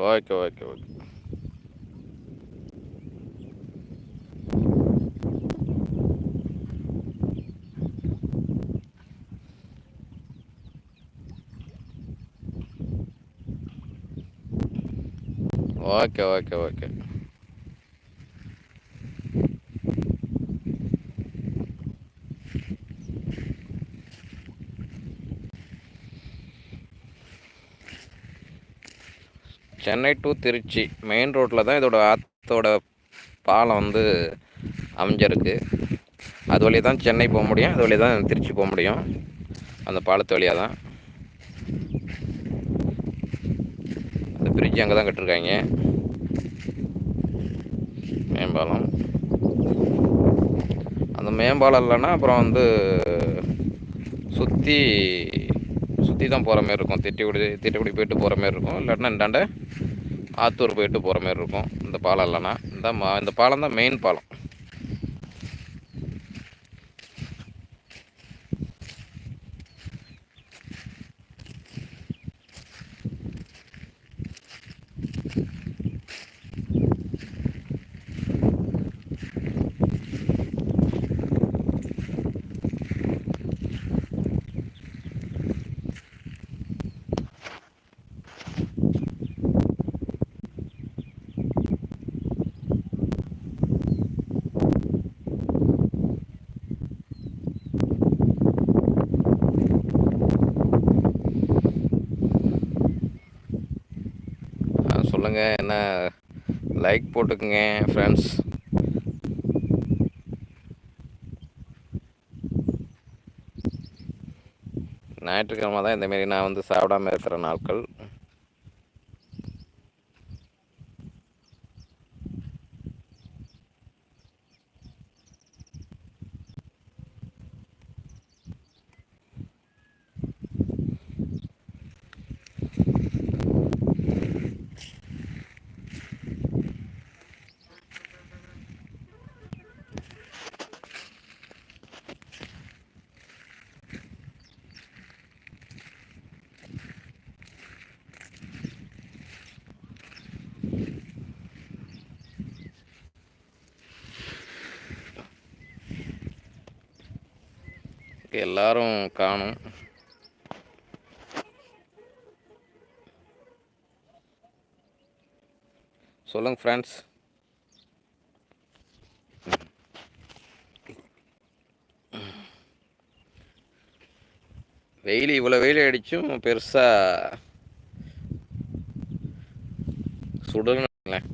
Okay okay okay okay okay okay Chennai to Tiruchi. Main ரோட்டில் தான் இதோட ஆற்றோட பாலம் வந்து அமைஞ்சிருக்கு. அது வழியாக தான் சென்னை போக முடியும். அது வழியாக தான் திருச்சி போக முடியும். அந்த பாலத்து வழியாக தான். அந்த பிரிட்ஜ் அங்கே தான் கட்டிருக்காங்க. மேம்பாலம். அந்த மேம்பாலம் இல்லைன்னா அப்புறம் வந்து சுற்றி சுற்றி தான் போகிற மாதிரி இருக்கும். திட்டிக்குடி திட்டிக்குடி போயிட்டு போகிற மாதிரி இருக்கும். இல்லாட்டினா இந்தாண்ட ஆத்தூர் போயிட்டு போகிற மாதிரி இருக்கும். இந்த பாலம் இல்லைன்னா. இந்த மா இந்த பாலம் தான் மெயின் பாலம். சொல்லுங்கள் என்ன? லைக் போட்டுக்குங்க ஃப்ரெண்ட்ஸ் ஞாயிற்றுக்கிழமை தான் இந்தமாரி நான் வந்து சாப்பிடாம இருக்கிற நாட்கள். எல்லாரும் காணும். சொல்லுங்க ஃப்ரெண்ட்ஸ் வெயில் இவ்வளோ வெயில் அடித்தும் பெருசாக சுடுங்களேன்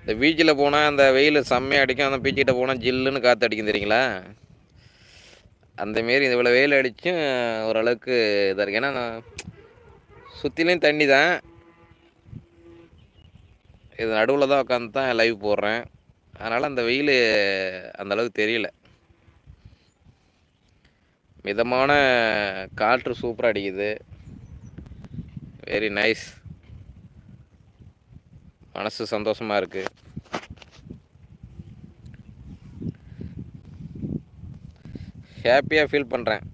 இந்த பீச்சில் போனால் அந்த வெயில் செம்மையாக அடிக்கும். அந்த பீச்சிக்கிட்ட போனால் ஜில்லுன்னு காற்று அடிக்கும் தெரியுங்களா? அந்தமாரி இவ்வளோ வெயில் அடித்தும் ஓரளவுக்கு இதாக இருக்குது ஏன்னா நான் சுற்றிலையும் தண்ணி தான். இது நடுவில் தான் உட்காந்து தான் லைவ் போடுறேன். அதனால் அந்த வெயில் அந்தளவுக்கு தெரியல. மிதமான காற்று சூப்பராக அடிக்குது. வெரி நைஸ் மனசு சந்தோஷமாக இருக்குது ஹாப்பியாக ஃபீல் பண்ணுறேன்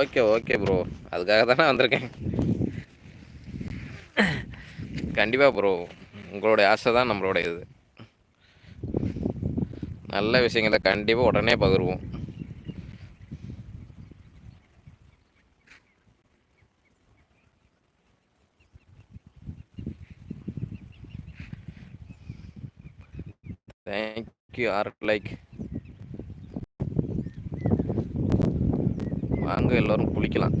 ஓகே ஓகே ப்ரோ அதுக்காக தானே வந்திருக்கேன். கண்டிப்பாக ப்ரோ உங்களுடைய ஆசை தான் நம்மளோட இது. நல்ல விஷயங்களை கண்டிப்பாக உடனே பகிர்வோம். தேங்க்யூ ஆர் லைக் வாங்க எல்லோரும் குளிக்கலாம்.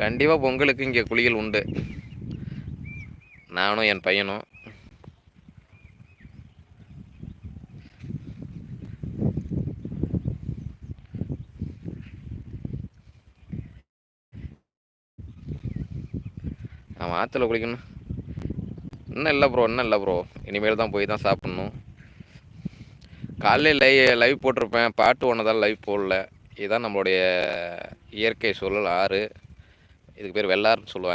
கண்டிப்பாக பொங்கலுக்கு இங்கே குளியல் உண்டு. நானும் என் பையனும். அவன் ஆற்றுல குளிக்கணும். இன்னும் இல்லை ப்ரோ இன்னும் இல்லை ப்ரோ இனிமேல் தான் போய் தான் சாப்பிட்ணும். காலையில் லைவ் லைவ் போட்டிருப்பேன். பாட்டு ஒன்று தான் லைவ் போடல. இதுதான் நம்மளுடைய இயற்கை சூழல் ஆறு. இதுக்கு பேர் வெள்ளாறுன்னு சொல்லுவாங்க.